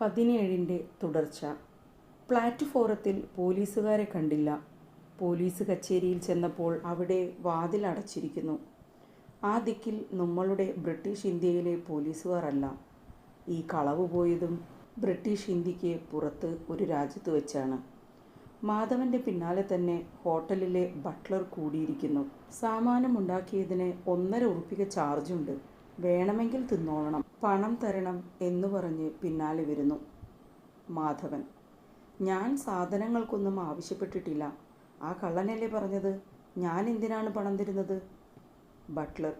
പതിനേഴിന്റെ തുടർച്ച. പ്ലാറ്റ്ഫോറത്തിൽ പോലീസുകാരെ കണ്ടില്ല. പോലീസ് കച്ചേരിയിൽ ചെന്നപ്പോൾ അവിടെ വാതിൽ അടച്ചിരിക്കുന്നു. ആ ദിക്കിൽ നമ്മളുടെ ബ്രിട്ടീഷ് ഇന്ത്യയിലെ പോലീസുകാരല്ല. ഈ കളവ് പോയതും ബ്രിട്ടീഷ് ഇന്ത്യയ്ക്ക് പുറത്ത് ഒരു രാജ്യത്ത് വെച്ചാണ്. മാധവന്റെ പിന്നാലെ തന്നെ ഹോട്ടലിലെ ബട്ട്ലർ കൂടിയിരിക്കുന്നു. സാമാനം ഉണ്ടാക്കിയതിന് ഒന്നര ഉറുപ്പിക ചാർജുണ്ട്. വേണമെങ്കിൽ തിന്നോളണം പണം തരണം എന്ന് പറഞ്ഞ് പിന്നാലെ വരുന്നു മാധവൻ. ഞാൻ സാധനങ്ങൾക്കൊന്നും ആവശ്യപ്പെട്ടിട്ടില്ല. ആ കള്ളനല്ലേ പറഞ്ഞത്? ഞാൻ എന്തിനാണ് പണം തരുന്നത്? ബട്ട്ലർ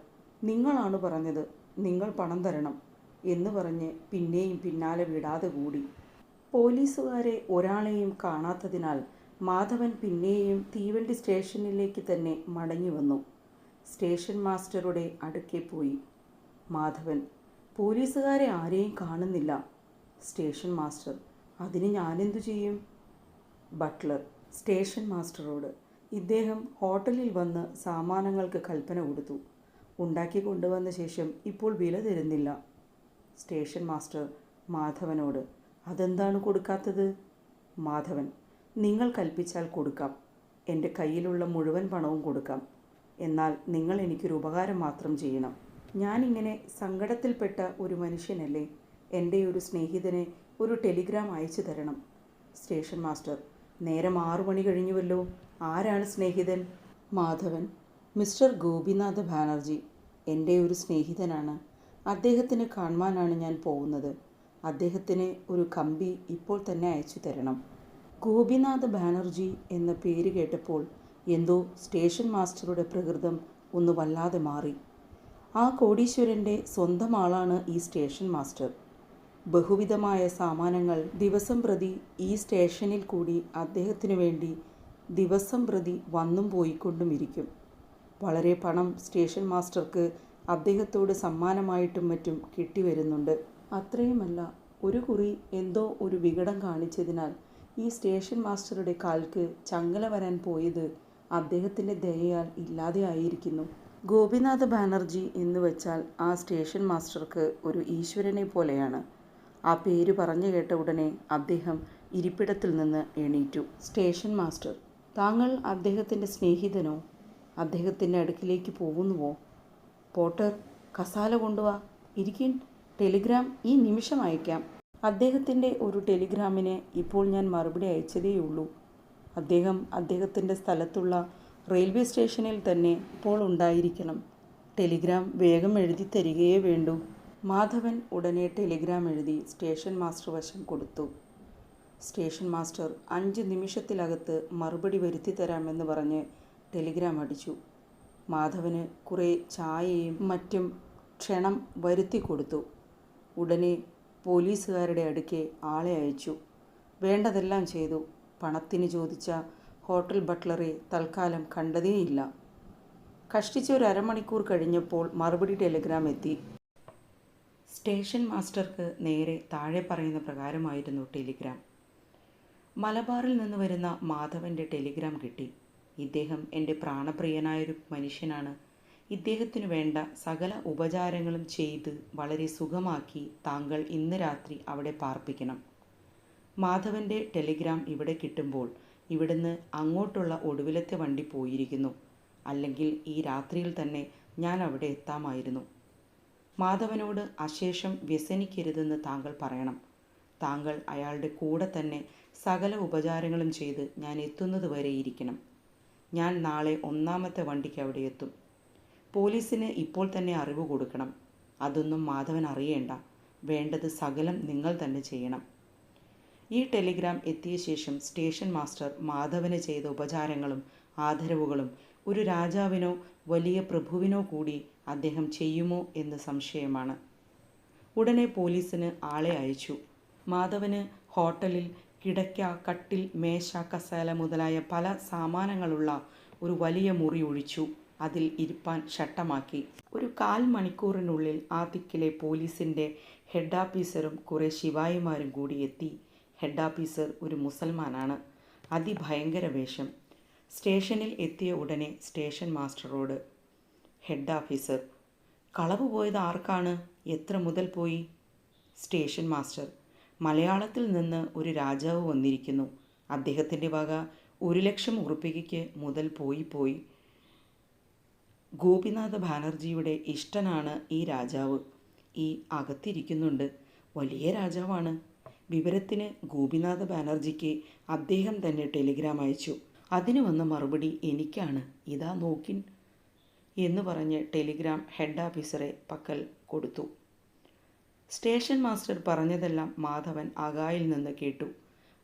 നിങ്ങളാണ് പറഞ്ഞത് നിങ്ങൾ പണം തരണം എന്ന് പറഞ്ഞ് പിന്നെയും പിന്നാലെ വിടാതെ കൂടി. പോലീസുകാരെ ഒരാളെയും കാണാത്തതിനാൽ മാധവൻ പിന്നെയും തീവണ്ടി സ്റ്റേഷനിലേക്ക് തന്നെ മടങ്ങി വന്നു. സ്റ്റേഷൻ മാസ്റ്ററുടെ അടുക്കെ പോയി. മാധവൻ. പോലീസുകാരെ ആരെയും കാണുന്നില്ല. Station master. അതിന് ഞാനെന്തു ചെയ്യും? ബട്ട്ലർ. സ്റ്റേഷൻ മാസ്റ്ററോട്. ഇദ്ദേഹം ഹോട്ടലിൽ വന്ന് സാമാനങ്ങൾക്ക് കൽപ്പന കൊടുത്തു. ഉണ്ടാക്കി കൊണ്ടുവന്ന ശേഷം ഇപ്പോൾ വില തരുന്നില്ല. സ്റ്റേഷൻ മാസ്റ്റർ മാധവനോട്. അതെന്താണ് കൊടുക്കാത്തത്? മാധവൻ. നിങ്ങൾ കൽപ്പിച്ചാൽ കൊടുക്കാം. എന്റെ കയ്യിലുള്ള മുഴുവൻ പണവും കൊടുക്കാം. എന്നാൽ നിങ്ങൾ എനിക്കൊരു ഉപകാരം മാത്രം ചെയ്യണം. ഞാനിങ്ങനെ സങ്കടത്തിൽപ്പെട്ട ഒരു മനുഷ്യനല്ലേ? എന്റെ ഒരു സ്നേഹിതനെ ഒരു ടെലിഗ്രാം അയച്ചു തരണം. സ്റ്റേഷൻ മാസ്റ്റർ നേരം ആറു മണി കഴിഞ്ഞുവല്ലോ. ആരാണ് സ്നേഹിതൻ? മാധവൻ. മിസ്റ്റർ ഗോപിനാഥ ബാനർജി എന്റെ ഒരു സ്നേഹിതനാണ്. അദ്ദേഹത്തിന് കാണുവാനാണ് ഞാൻ പോകുന്നത്. അദ്ദേഹത്തിന് ഒരു കമ്പി ഇപ്പോൾ തന്നെ അയച്ചു തരണം. ഗോപിനാഥ് ബാനർജി എന്ന പേര് കേട്ടപ്പോൾ എന്തോ സ്റ്റേഷൻ മാസ്റ്ററുടെ പ്രകൃതം ഒന്ന് വല്ലാതെ മാറി. ആ കോടീശ്വരന്റെ സ്വന്തം ആളാണ് ഈ സ്റ്റേഷൻ മാസ്റ്റർ. ബഹുവിധമായ സാമാനങ്ങൾ ദിവസം പ്രതി ഈ സ്റ്റേഷനിൽ കൂടി അദ്ദേഹത്തിനു വേണ്ടി ദിവസം പ്രതി വന്നും പോയിക്കൊണ്ടും ഇരിക്കും. വളരെ പണം സ്റ്റേഷൻ മാസ്റ്റർക്ക് അദ്ദേഹത്തോട് സമ്മാനമായിട്ടും മറ്റും കിട്ടിവരുന്നുണ്ട് അത്രയുമല്ല ഒരു കുറി എന്തോ ഒരു വികടം കാണിച്ചതിനാൽ ഈ സ്റ്റേഷൻ മാസ്റ്ററുടെ കാൽക്ക് ചങ്ങല വരാൻ പോയത് അദ്ദേഹത്തിന്റെ ദയയാൽ ഇല്ലാതെ ആയിരിക്കുന്നു. ഗോപിനാഥ ബാനർജി എന്ന് വെച്ചാൽ ആ സ്റ്റേഷൻ മാസ്റ്റർക്ക് ഒരു ഈശ്വരനെ പോലെയാണ്. ആ പേര് പറഞ്ഞു കേട്ട ഉടനെ അദ്ദേഹം ഇരിപ്പിടത്തിൽ നിന്ന് എണീറ്റു. സ്റ്റേഷൻ മാസ്റ്റർ താങ്കൾ അദ്ദേഹത്തിന്റെ സ്നേഹിതനോ? അദ്ദേഹത്തിന്റെ അടുക്കിലേക്ക് പോകുന്നുവോ? പോട്ടർ കസാല കൊണ്ടുവാ ഇരിക്കിൻ. ടെലിഗ്രാം ഈ നിമിഷം അയക്കാം. അദ്ദേഹത്തിന്റെ ഒരു ടെലിഗ്രാമിന് ഇപ്പോൾ ഞാൻ മറുപടി അയച്ചതേയുള്ളൂ. അദ്ദേഹം അദ്ദേഹത്തിന്റെ സ്ഥലത്തുള്ള റെയിൽവേ സ്റ്റേഷനിൽ തന്നെ ഇപ്പോൾ ഉണ്ടായിരിക്കണം. ടെലിഗ്രാം വേഗം എഴുതി തരികയേ വേണ്ടൂ. മാധവൻ ഉടനെ ടെലിഗ്രാം എഴുതി സ്റ്റേഷൻ മാസ്റ്റർ വശം കൊടുത്തു. സ്റ്റേഷൻ മാസ്റ്റർ അഞ്ച് നിമിഷത്തിലകത്ത് മറുപടി വരുത്തി തരാമെന്ന് പറഞ്ഞ് ടെലിഗ്രാം അടിച്ചു. മാധവന് കുറേ ചായയും മറ്റും ക്ഷണം വരുത്തി കൊടുത്തു. ഉടനെ പോലീസുകാരുടെ അടുക്കെ ആളെ അയച്ചു. വേണ്ടതെല്ലാം ചെയ്തു. പണത്തിന് ചോദിച്ച ഹോട്ടൽ ബട്ട്ലറെ തൽക്കാലം കണ്ടതേയില്ല. കഷ്ടിച്ച് ഒരു അരമണിക്കൂർ കഴിഞ്ഞപ്പോൾ മറുപടി ടെലിഗ്രാം എത്തി. സ്റ്റേഷൻ മാസ്റ്റർക്ക് നേരെ താഴെ പറയുന്ന പ്രകാരമായിരുന്നു ടെലിഗ്രാം. മലബാറിൽ നിന്ന് വരുന്ന മാധവന്റെ ടെലിഗ്രാം കിട്ടി. ഇദ്ദേഹം എന്റെ പ്രാണപ്രിയനായൊരു മനുഷ്യനാണ്. ഇദ്ദേഹത്തിനു വേണ്ട സകല ഉപചാരങ്ങളും ചെയ്ത് വളരെ സുഖമാക്കി താങ്കൾ ഇന്ന് രാത്രി അവിടെ പാർപ്പിക്കണം. മാധവന്റെ ടെലിഗ്രാം ഇവിടെ കിട്ടുമ്പോൾ ഇവിടുന്ന് അങ്ങോട്ടുള്ള ഒടുവിലത്തെ വണ്ടി പോയിരിക്കുന്നു. അല്ലെങ്കിൽ ഈ രാത്രിയിൽ തന്നെ ഞാൻ അവിടെ എത്താമായിരുന്നു. മാധവനോട് അശേഷം വ്യസനിക്കരുതെന്ന് താങ്കൾ പറയണം. താങ്കൾ അയാളുടെ കൂടെ തന്നെ സകല ഉപചാരങ്ങളും ചെയ്ത് ഞാൻ എത്തുന്നത് വരെ ഇരിക്കണം. ഞാൻ നാളെ ഒന്നാമത്തെ വണ്ടിക്ക് അവിടെ എത്തും. പോലീസിന് ഇപ്പോൾ തന്നെ അറിവ് കൊടുക്കണം. അതൊന്നും മാധവൻ അറിയേണ്ട. വേണ്ടത് സകലം നിങ്ങൾ തന്നെ ചെയ്യണം. ഈ ടെലിഗ്രാം എത്തിയ ശേഷം സ്റ്റേഷൻ മാസ്റ്റർ മാധവന് ചെയ്ത ഉപചാരങ്ങളും ആദരവുകളും ഒരു രാജാവിനോ വലിയ പ്രഭുവിനോ കൂടി അദ്ദേഹം ചെയ്യുമോ എന്ന് സംശയമാണ്. ഉടനെ പോലീസിന് ആളെ അയച്ചു. മാധവന് ഹോട്ടലിൽ കിടക്ക കട്ടിൽ മേശ കസേല മുതലായ പല സാമാനങ്ങളുള്ള ഒരു വലിയ മുറി ഒഴിച്ചു. അതിൽ ഇരുപ്പാൻ ഷട്ടമാക്കി. ഒരു കാൽ മണിക്കൂറിനുള്ളിൽ ആ ദിക്കിലെ പോലീസിന്റെ ഹെഡ് ഓഫീസറും കുറേ ശിവായിമാരും കൂടി എത്തി. ഹെഡ് ഓഫീസർ ഒരു മുസൽമാനാണ്. അതിഭയങ്കര വേഷം. സ്റ്റേഷനിൽ എത്തിയ ഉടനെ സ്റ്റേഷൻ മാസ്റ്ററോട് ഹെഡ് ഓഫീസർ കളവ് പോയത് ആർക്കാണ്? എത്ര മുതൽ പോയി? സ്റ്റേഷൻ മാസ്റ്റർ മലയാളത്തിൽ നിന്ന് ഒരു രാജാവ് വന്നിരിക്കുന്നു. അദ്ദേഹത്തിന്റെ വക ഒരു ലക്ഷം ഉറുപ്പികയ്ക്ക് മുതൽ പോയി പോയി. ഗോപിനാഥ ബാനർജിയുടെ ഇഷ്ടനാണ് ഈ രാജാവ്. ഈ അകത്തിരിക്കുന്നുണ്ട്. വലിയ രാജാവാണ്. വിവരത്തിന് ഗോപിനാഥ ബാനർജിക്ക് അദ്ദേഹം തന്നെ ടെലിഗ്രാം അയച്ചു. അതിന് വന്ന മറുപടി എനിക്കാണ്. ഇതാ നോക്കിൻ എന്ന് പറഞ്ഞ് ടെലിഗ്രാം ഹെഡ് ഓഫീസറെ പക്കൽ കൊടുത്തു. സ്റ്റേഷൻ മാസ്റ്റർ പറഞ്ഞതെല്ലാം മാധവൻ അകായിൽ നിന്ന് കേട്ടു.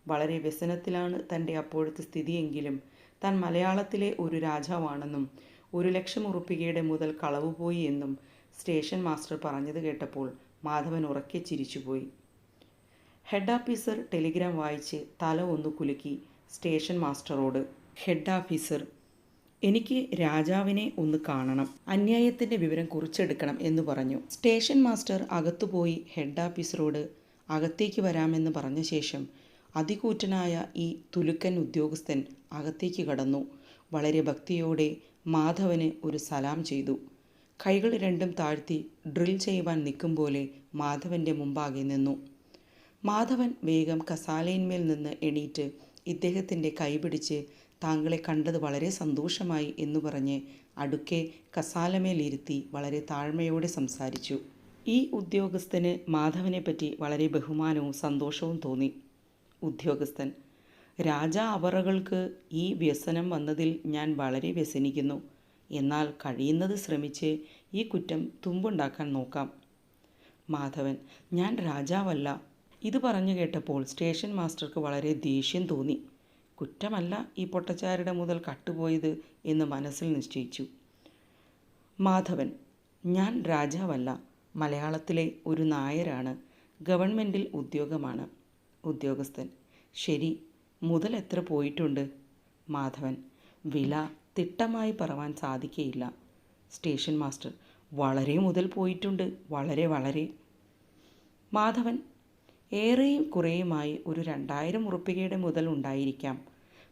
വളരെ വ്യസനത്തിലാണ് തന്റെ അപ്പോഴത്തെ സ്ഥിതിയെങ്കിലും താൻ മലയാളത്തിലെ ഒരു രാജാവാണെന്നും ഒരു ലക്ഷം ഉറുപ്പികയുടെ മുതൽ കളവുപോയി എന്നും സ്റ്റേഷൻ മാസ്റ്റർ പറഞ്ഞത് കേട്ടപ്പോൾ മാധവൻ ഉറക്കെ ചിരിച്ചുപോയി. ഹെഡ് ഓഫീസർ ടെലിഗ്രാം വായിച്ച് തല ഒന്ന് കുലുക്കി സ്റ്റേഷൻ മാസ്റ്ററോട് ഹെഡ് ഓഫീസർ എനിക്ക് രാജാവിനെ ഒന്ന് കാണണം അന്യായത്തിന്റെ വിവരം കുറിച്ചെടുക്കണം എന്ന് പറഞ്ഞു. സ്റ്റേഷൻ മാസ്റ്റർ അകത്തുപോയി ഹെഡ് ഓഫീസറോട് അകത്തേക്ക് വരാമെന്ന് പറഞ്ഞ ശേഷം അതികൂറ്റനായ ഈ തുലുക്കൻ ഉദ്യോഗസ്ഥൻ അകത്തേക്ക് കടന്നു. വളരെ ഭക്തിയോടെ മാധവന് ഒരു സലാം ചെയ്തു. കൈകൾ രണ്ടും താഴ്ത്തി ഡ്രിൽ ചെയ്യുവാൻ നിൽക്കും പോലെ മാധവന്റെ മുമ്പാകെ നിന്നു. മാധവൻ വേഗം കസാലയിന്മേൽ നിന്ന് എണീറ്റ് ഇദ്ദേഹത്തിന്റെ കൈപിടിച്ച് താങ്കളെ കണ്ടത് വളരെ സന്തോഷമായി എന്ന് പറഞ്ഞ് അടുക്കെ കസാലമേലിരുത്തി വളരെ താഴ്മയോടെ സംസാരിച്ചു. ഈ ഉദ്യോഗസ്ഥന് മാധവനെപ്പറ്റി വളരെ ബഹുമാനവും സന്തോഷവും തോന്നി. ഉദ്യോഗസ്ഥൻ രാജ അവറകൾക്ക് ഈ വ്യസനം വന്നതിൽ ഞാൻ വളരെ വ്യസനിക്കുന്നു. എന്നാൽ കഴിയുന്നത് ശ്രമിച്ച് ഈ കുറ്റം തുമ്പുണ്ടാക്കാൻ നോക്കാം മാധവൻ ഞാൻ രാജാവല്ല. ഇത് പറഞ്ഞു കേട്ടപ്പോൾ സ്റ്റേഷൻ മാസ്റ്റർക്ക് വളരെ ദേഷ്യം തോന്നി. കുറ്റമല്ല ഈ പൊട്ടച്ചാരുടെ മുതൽ കട്ടുപോയത് എന്ന് മനസ്സിൽ നിശ്ചയിച്ചു. മാധവൻ ഞാൻ രാജാവല്ല മലയാളത്തിലെ ഒരു നായരാണ് ഗവൺമെന്റിൽ ഉദ്യോഗമാണ്. ഉദ്യോഗസ്ഥൻ ശരി മുതൽ എത്ര പോയിട്ടുണ്ട്? മാധവൻ വില തിട്ടമായി പറവാൻ സാധിക്കയില്ല. സ്റ്റേഷൻ മാസ്റ്റർ വളരെ മുതൽ പോയിട്ടുണ്ട് വളരെ വളരെ. മാധവൻ ഏറെയും കുറേയുമായി ഒരു രണ്ടായിരം ഉറുപ്പികയുടെ മുതൽ ഉണ്ടായിരിക്കാം.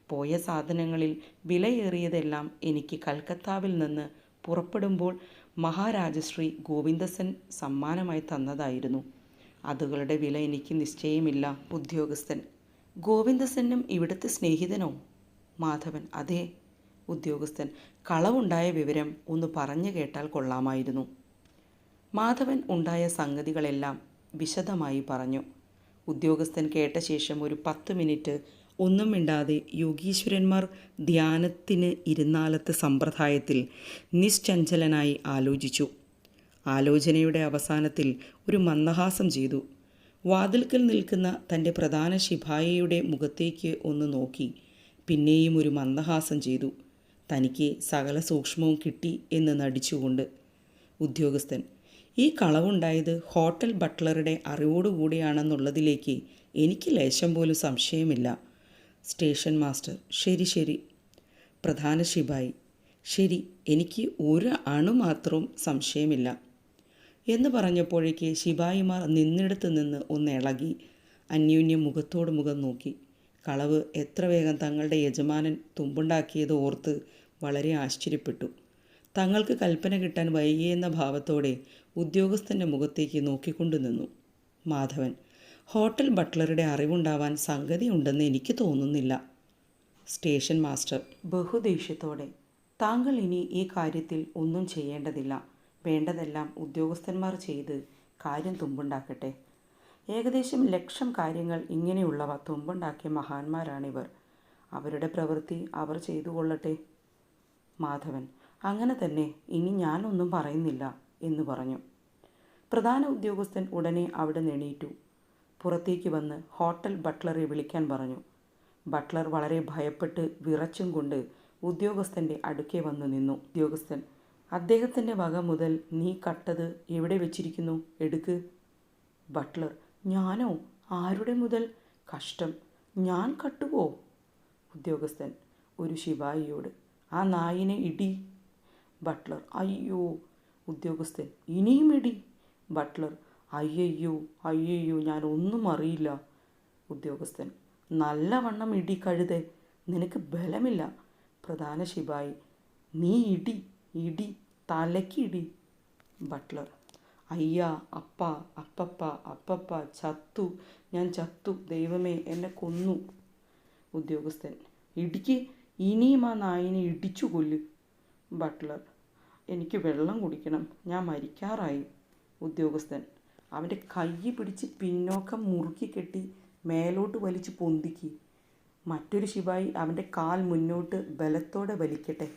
പോയ സാധനങ്ങളിൽ വിലയേറിയതെല്ലാം എനിക്ക് കൽക്കത്താവിൽ നിന്ന് പുറപ്പെടുമ്പോൾ മഹാരാജശ്രീ ഗോവിന്ദസൻ സമ്മാനമായി തന്നതായിരുന്നു. അതുകളുടെ വില എനിക്ക് നിശ്ചയമില്ല ഉദ്യോഗസ്ഥൻ. ഗോവിന്ദസനും ഇവിടുത്തെ സ്നേഹിതനോ? മാധവൻ അതെ. ഉദ്യോഗസ്ഥൻ കളവുണ്ടായ വിവരം ഒന്ന് പറഞ്ഞു കേട്ടാൽ കൊള്ളാമായിരുന്നു. മാധവൻ ഉണ്ടായ സംഗതികളെല്ലാം വിശദമായി പറഞ്ഞു. ഉദ്യോഗസ്ഥൻ കേട്ട ശേഷം ഒരു പത്ത് മിനിറ്റ് ഒന്നും മിണ്ടാതെ യോഗീശ്വരന്മാർ ധ്യാനത്തിന് ഇരുന്നാലത്തെ സമ്പ്രദായത്തിൽ നിശ്ചഞ്ചലനായി ആലോചിച്ചു. ആലോചനയുടെ അവസാനത്തിൽ ഒരു മന്ദഹാസം ചെയ്തു. വാതിൽക്കൽ നിൽക്കുന്ന തന്റെ പ്രധാന ശിപായിയുടെ മുഖത്തേക്ക് ഒന്ന് നോക്കി. പിന്നെയും ഒരു മന്ദഹാസം ചെയ്തു. തനിക്ക് സകല സൂക്ഷ്മവും കിട്ടി എന്ന് നടിച്ചുകൊണ്ട്. ഉദ്യോഗസ്ഥൻ ഈ കളവുണ്ടായത് ഹോട്ടൽ ബട്ട്ലറുടെ അറിവോടുകൂടിയാണെന്നുള്ളതിലേക്ക് എനിക്ക് ലേശം പോലും സംശയമില്ല. സ്റ്റേഷൻ മാസ്റ്റർ ശരി ശരി. പ്രധാന ശിപായി ശരി എനിക്ക് ഒരു അണു മാത്രവും സംശയമില്ല. എന്ന് പറഞ്ഞപ്പോഴേക്ക് ശിപായിമാർ നിന്നിടത്ത് നിന്ന് ഒന്ന് ഇളകി അന്യോന്യം മുഖത്തോട് മുഖം നോക്കി. കളവ് എത്ര വേഗം തങ്ങളുടെ യജമാനൻ തുമ്പുണ്ടാക്കിയത് ഓർത്ത് വളരെ ആശ്ചര്യപ്പെട്ടു. തങ്ങൾക്ക് കൽപ്പന കിട്ടാൻ വൈകിയെന്ന ഭാവത്തോടെ ഉദ്യോഗസ്ഥന്റെ മുഖത്തേക്ക് നോക്കിക്കൊണ്ടു നിന്നു. മാധവൻ ഹോട്ടൽ ബട്ട്ലറുടെ അറിവുണ്ടാവാൻ സംഗതിയുണ്ടെന്ന് എനിക്ക് തോന്നുന്നില്ല. സ്റ്റേഷൻ മാസ്റ്റർ ബഹുദേഷ്യത്തോടെ താങ്കൾ ഇനി ഈ കാര്യത്തിൽ ഒന്നും ചെയ്യേണ്ടതില്ല. വേണ്ടതെല്ലാം ഉദ്യോഗസ്ഥന്മാർ ചെയ്ത് കാര്യം തുമ്പുണ്ടാക്കട്ടെ. ഏകദേശം ലക്ഷം കാര്യങ്ങൾ ഇങ്ങനെയുള്ളവ തുമ്പുണ്ടാക്കിയ മഹാന്മാരാണിവർ. അവരുടെ പ്രവൃത്തി അവർ ചെയ്തു കൊള്ളട്ടെ മാധവൻ അങ്ങനെ തന്നെ ഇനി ഞാനൊന്നും പറയുന്നില്ല എന്ന് പറഞ്ഞു. പ്രധാന ഉദ്യോഗസ്ഥൻ ഉടനെ അവിടെ നെണീറ്റു പുറത്തേക്ക് വന്ന് ഹോട്ടൽ ബട്ട്ലറെ വിളിക്കാൻ പറഞ്ഞു. ബട്ട്ലർ വളരെ ഭയപ്പെട്ട് വിറച്ചും കൊണ്ട് ഉദ്യോഗസ്ഥന്റെ അടുക്കെ വന്നു നിന്നു. ഉദ്യോഗസ്ഥൻ അദ്ദേഹത്തിന്റെ വക മുതൽ നീ കട്ടത് എവിടെ വെച്ചിരിക്കുന്നു? എടുക്ക്. ബട്ട്ലർ ഞാനോ? ആരുടെ മുതൽ? കഷ്ടം. ഞാൻ കട്ടുവോ? ഉദ്യോഗസ്ഥൻ ഒരു ശിവായിയോട് ആ നായിനെ ഇടി. ബട്ട്ലർ. അയ്യോ ഉദ്യോഗസ്ഥൻ. ഇനിയും ഇടി. ബട്ട്ലർ. അയ്യയ്യോ അയ്യയ്യോ ഞാൻ ഒന്നും അറിയില്ല. ഉദ്യോഗസ്ഥൻ. നല്ലവണ്ണം ഇടി കഴുതെ. നിനക്ക് ബലമില്ല. പ്രധാന ശിപായി. നീ ഇടി ഇടി തലയ്ക്ക് ഇടി. ബട്ട്ലർ. അയ്യ അപ്പ അപ്പപ്പ അപ്പപ്പ ചത്തു. ഞാൻ ചത്തു. ദൈവമേ എന്നെ കൊന്നു. ഉദ്യോഗസ്ഥൻ. ഇടിക്ക് ഇനിയും ആ നായിനെ ഇടിച്ചു കൊല്ലു. ബട്ട്ലർ. എനിക്ക് വെള്ളം കുടിക്കണം. ഞാൻ മരിക്കാറായി. ഉദ്യോഗസ്ഥൻ. അവന്റെ കൈ പിടിച്ച് പിന്നോക്കം മുറുക്കി കെട്ടി മേലോട്ട് വലിച്ച് പൊന്തിക്കി. മറ്റൊരു ശിപായി അവന്റെ കാൽ മുന്നോട്ട് ബലത്തോടെ വലിക്കട്ടെ.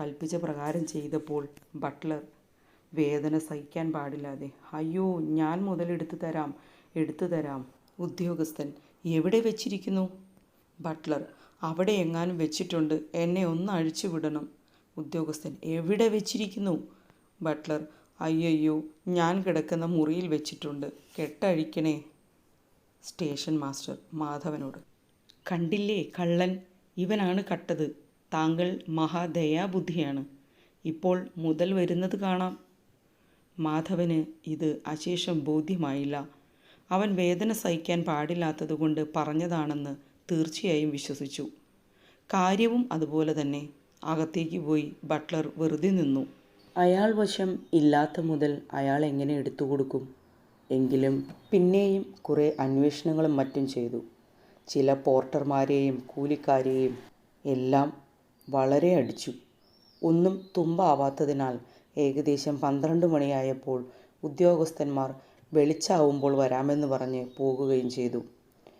കൽപ്പിച്ച പ്രകാരം ചെയ്തപ്പോൾ ബട്ട്ലർ. വേദന സഹിക്കാൻ പാടില്ലാതെ. അയ്യോ ഞാൻ മുതലെടുത്തു തരാം എടുത്തു തരാം. ഉദ്യോഗസ്ഥൻ എവിടെ വെച്ചിരിക്കുന്നു? ബട്ട്ലർ. അവിടെ എങ്ങാനും വെച്ചിട്ടുണ്ട്. എന്നെ ഒന്ന് അഴിച്ചു വിടണം. ഉദ്യോഗസ്ഥൻ എവിടെ വെച്ചിരിക്കുന്നു? ബട്ട്ലർ അയ്യോ ഞാൻ കിടക്കുന്ന മുറിയിൽ വെച്ചിട്ടുണ്ട്. കെട്ടഴിക്കണേ. സ്റ്റേഷൻ മാസ്റ്റർ മാധവനോട്. കണ്ടില്ലേ കള്ളൻ? ഇവനാണ് കട്ടത്. താങ്കൾ മഹാദയാബുദ്ധിയാണ്. ഇപ്പോൾ മുതൽ വരുന്നത് കാണാം. മാധവന് ഇത് അശേഷം ബോധ്യമായില്ല. അവൻ വേദന സഹിക്കാൻ പാടില്ലാത്തതുകൊണ്ട് പറഞ്ഞതാണെന്ന് തീർച്ചയായും വിശ്വസിച്ചു. കാര്യവും അതുപോലെ തന്നെ. അകത്തേക്ക് പോയി ബട്ട്ലർ വെറുതെ നിന്നു. അയാൾ വശം ഇല്ലാത്ത മുതൽ അയാൾ എങ്ങനെ എടുത്തു കൊടുക്കും? എങ്കിലും പിന്നെയും കുറേ അന്വേഷണങ്ങളും മറ്റും ചെയ്തു. ചില പോർട്ടർമാരെയും കൂലിക്കാരെയും എല്ലാം വളരെ അടിച്ചു. ഒന്നും തുമ്പാവാത്തതിനാൽ ഏകദേശം പന്ത്രണ്ട് മണിയായപ്പോൾ ഉദ്യോഗസ്ഥന്മാർ വെളിച്ചാവുമ്പോൾ വരാമെന്ന് പറഞ്ഞ് പോകുകയും ചെയ്തു.